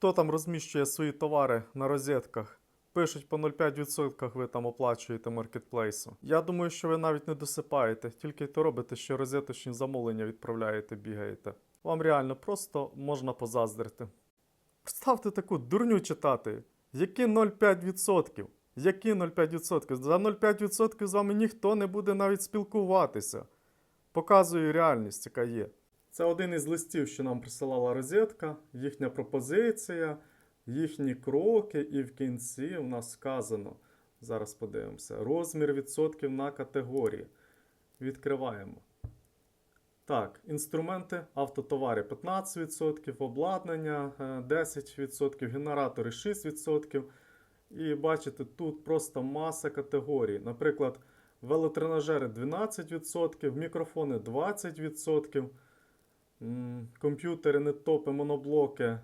Хто там розміщує свої товари на розетках? Пишуть по 0,5% ви там оплачуєте маркетплейсу. Я думаю, що ви навіть не досипаєте, тільки то робите, що розеточні замовлення відправляєте, бігаєте. Вам реально просто можна позаздрити. Представте таку дурню читати. Які 0,5%? Які 0,5%? За 0,5% з вами ніхто не буде навіть спілкуватися. Показую реальність, яка є. Це один із листів, що нам присилала розетка, їхня пропозиція, їхні кроки, і в кінці у нас сказано. Зараз подивимося. Розмір відсотків на категорії. Відкриваємо. Так, інструменти, автотовари 15%, обладнання е, 10%, генератори 6%. І бачите, тут просто маса категорій. Наприклад, велотренажери 12%, мікрофони 20%, м, комп'ютери, неттопи, моноблоки